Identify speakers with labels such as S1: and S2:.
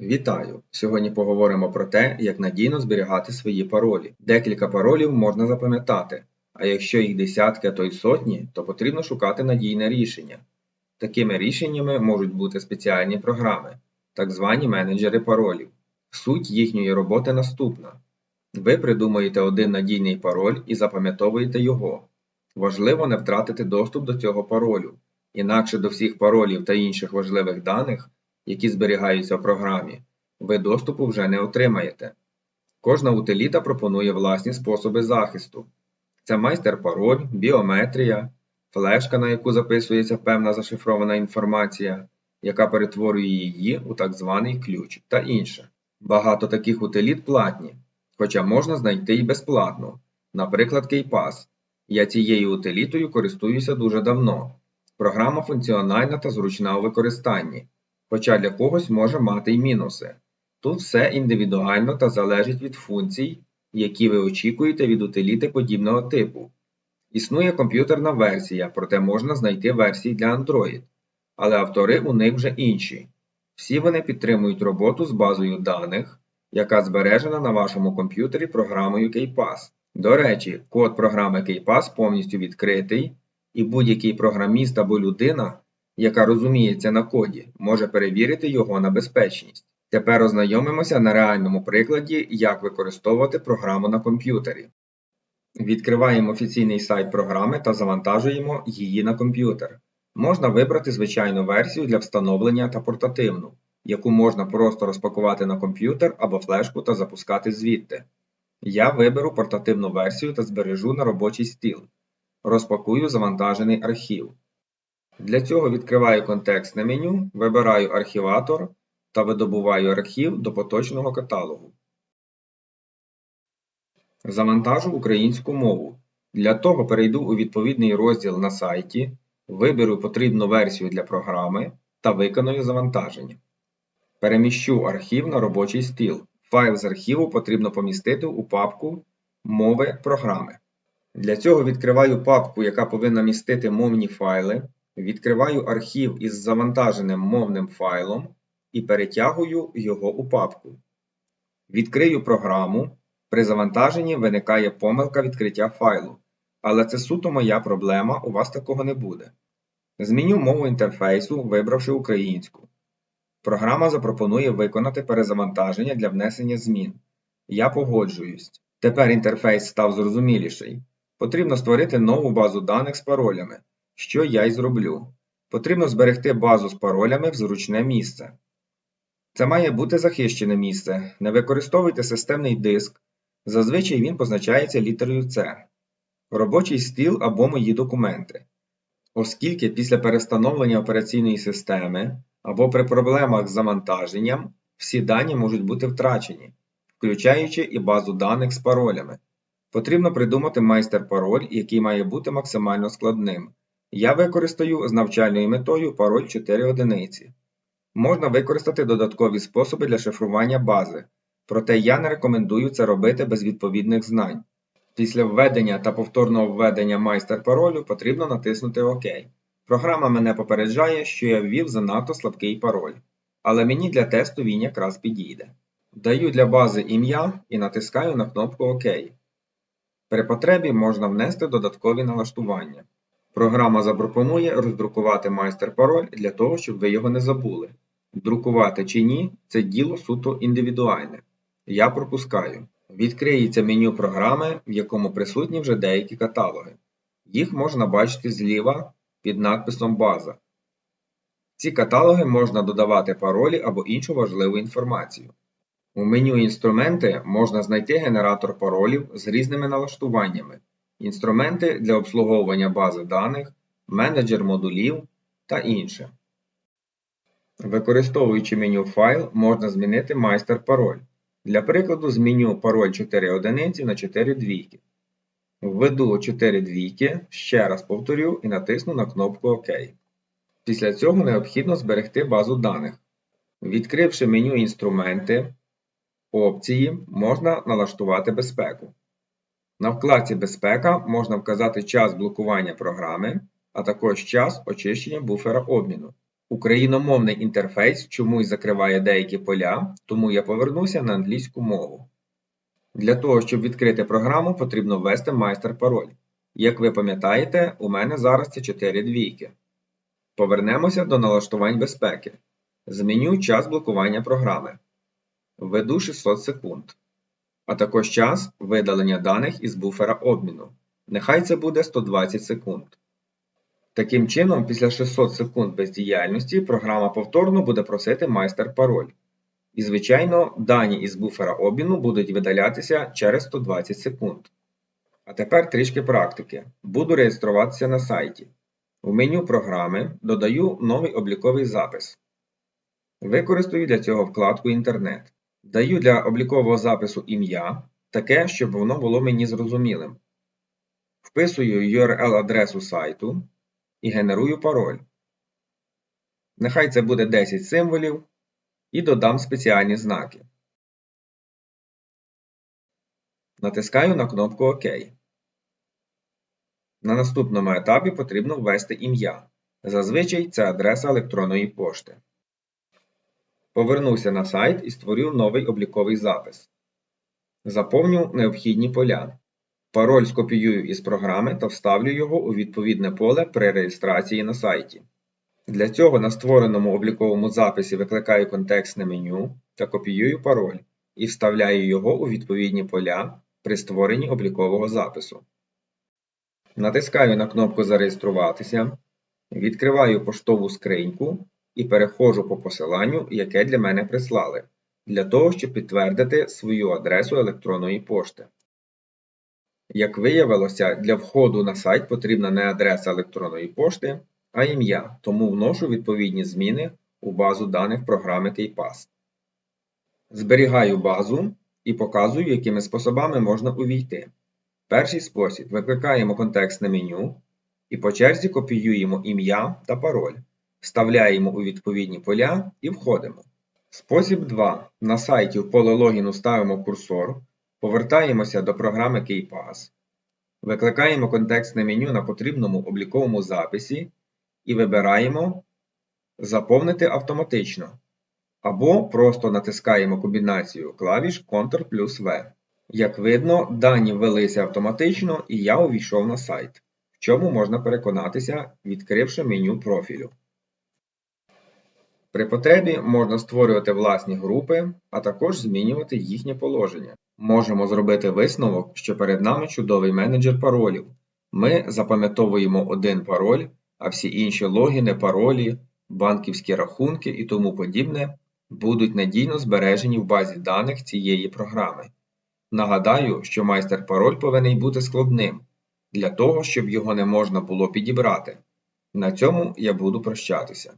S1: Вітаю! Сьогодні поговоримо про те, як надійно зберігати свої паролі. Декілька паролів можна запам'ятати, а якщо їх десятки, а то й сотні, то потрібно шукати надійне рішення. Такими рішеннями можуть бути спеціальні програми, так звані менеджери паролів. Суть їхньої роботи наступна. Ви придумуєте один надійний пароль і запам'ятовуєте його. Важливо не втратити доступ до цього паролю, інакше до всіх паролів та інших важливих даних які зберігаються в програмі, ви доступу вже не отримаєте. Кожна утиліта пропонує власні способи захисту. Це майстер-пароль, біометрія, флешка, на яку записується певна зашифрована інформація, яка перетворює її у так званий ключ та інше. Багато таких утиліт платні, хоча можна знайти і безплатно, наприклад, KeyPass. Я цією утилітою користуюся дуже давно. Програма функціональна та зручна у використанні хоча для когось може мати й мінуси. Тут все індивідуально та залежить від функцій, які ви очікуєте від утиліти подібного типу. Існує комп'ютерна версія, проте можна знайти версії для Android, але автори у них вже інші. Всі вони підтримують роботу з базою даних, яка збережена на вашому комп'ютері програмою KeyPass. До речі, код програми KeyPass повністю відкритий, і будь-який програміст або людина яка розуміється на коді, може перевірити його на безпечність. Тепер ознайомимося на реальному прикладі, як використовувати програму на комп'ютері. Відкриваємо офіційний сайт програми та завантажуємо її на комп'ютер. Можна вибрати звичайну версію для встановлення та портативну, яку можна просто розпакувати на комп'ютер або флешку та запускати звідти. Я виберу портативну версію та збережу на робочий стіл. Розпакую завантажений архів. Для цього відкриваю контекстне меню, вибираю архіватор та видобуваю архів до поточного каталогу. Завантажу українську мову. Для того перейду у відповідний розділ на сайті, виберу потрібну версію для програми та виконую завантаження. Переміщу архів на робочий стіл. Файл з архіву потрібно помістити у папку Мови програми. Для цього відкриваю папку, яка повинна містити мовні файли. Відкриваю архів із завантаженим мовним файлом і перетягую його у папку. Відкрию програму. При завантаженні виникає помилка відкриття файлу. Але це суто моя проблема, у вас такого не буде. Зміню мову інтерфейсу, вибравши українську. Програма запропонує виконати перезавантаження для внесення змін. Я погоджуюсь. Тепер інтерфейс став зрозуміліший. Потрібно створити нову базу даних з паролями що я й зроблю. Потрібно зберегти базу з паролями в зручне місце. Це має бути захищене місце. Не використовуйте системний диск. Зазвичай він позначається літерою C. Робочий стіл або мої документи. Оскільки після перестановлення операційної системи або при проблемах з завантаженням всі дані можуть бути втрачені, включаючи і базу даних з паролями. Потрібно придумати майстер-пароль, який має бути максимально складним. Я використаю з навчальною метою пароль 4 одиниці. Можна використати додаткові способи для шифрування бази, проте я не рекомендую це робити без відповідних знань. Після введення та повторного введення майстер-паролю потрібно натиснути ОК. Програма мене попереджає, що я ввів занадто слабкий пароль, але мені для тесту він якраз підійде. Даю для бази ім'я і натискаю на кнопку ОК. При потребі можна внести додаткові налаштування. Програма запропонує роздрукувати майстер-пароль для того, щоб ви його не забули. Друкувати чи ні це діло суто індивідуальне. Я пропускаю. Відкриється меню програми, в якому присутні вже деякі каталоги. Їх можна бачити зліва під надписом База. Ці каталоги можна додавати паролі або іншу важливу інформацію. У меню Інструменти можна знайти генератор паролів з різними налаштуваннями інструменти для обслуговування бази даних, менеджер модулів та інше. Використовуючи меню Файл, можна змінити майстер-пароль. Для прикладу, зміню пароль 4 одиниці на 4 двійки. Введу 4 двійки, ще раз повторю і натисну на кнопку ОК. Після цього необхідно зберегти базу даних. Відкривши меню Інструменти, опції, можна налаштувати безпеку. На вкладці Безпека можна вказати час блокування програми, а також час очищення буфера обміну. Україномовний інтерфейс чомусь закриває деякі поля, тому я повернуся на англійську мову. Для того, щоб відкрити програму, потрібно ввести майстер-пароль. Як ви пам'ятаєте, у мене зараз це 4 двійки. Повернемося до налаштувань безпеки. Зміню час блокування програми. Введу 600 секунд. А також час видалення даних із буфера обміну. Нехай це буде 120 секунд. Таким чином, після 600 секунд бездіяльності програма повторно буде просити майстер-пароль. І, звичайно, дані із буфера обміну будуть видалятися через 120 секунд. А тепер трішки практики. Буду реєструватися на сайті. У меню програми додаю новий обліковий запис. Використаю для цього вкладку Інтернет. Даю для облікового запису ім'я, таке, щоб воно було мені зрозумілим. Вписую URL-адресу сайту і генерую пароль. Нехай це буде 10 символів і додам спеціальні знаки. Натискаю на кнопку ОК. На наступному етапі потрібно ввести ім'я. Зазвичай це адреса електронної пошти. Повернуся на сайт і створю новий обліковий запис. Заповню необхідні поля. Пароль скопіюю із програми та вставлю його у відповідне поле при реєстрації на сайті. Для цього на створеному обліковому записі викликаю контекстне меню та копіюю пароль і вставляю його у відповідні поля при створенні облікового запису. Натискаю на кнопку Зареєструватися, відкриваю поштову скриньку і переходжу по посиланню, яке для мене прислали, для того, щоб підтвердити свою адресу електронної пошти. Як виявилося, для входу на сайт потрібна не адреса електронної пошти, а ім'я, тому вношу відповідні зміни у базу даних програми KeyPass. Зберігаю базу і показую, якими способами можна увійти. Перший спосіб викликаємо контекстне меню і по черзі копіюємо ім'я та пароль, вставляємо у відповідні поля і входимо. Спосіб 2. На сайті в поле логіну ставимо курсор, повертаємося до програми KeyPass, викликаємо контекстне меню на потрібному обліковому записі і вибираємо Заповнити автоматично або просто натискаємо комбінацію клавіш Ctrl плюс V. Як видно, дані ввелися автоматично і я увійшов на сайт, в чому можна переконатися, відкривши меню профілю. При потребі можна створювати власні групи, а також змінювати їхнє положення. Можемо зробити висновок, що перед нами чудовий менеджер паролів. Ми запам'ятовуємо один пароль, а всі інші логіни, паролі, банківські рахунки і тому подібне будуть надійно збережені в базі даних цієї програми. Нагадаю, що майстер-пароль повинен бути складним, для того, щоб його не можна було підібрати. На цьому я буду прощатися.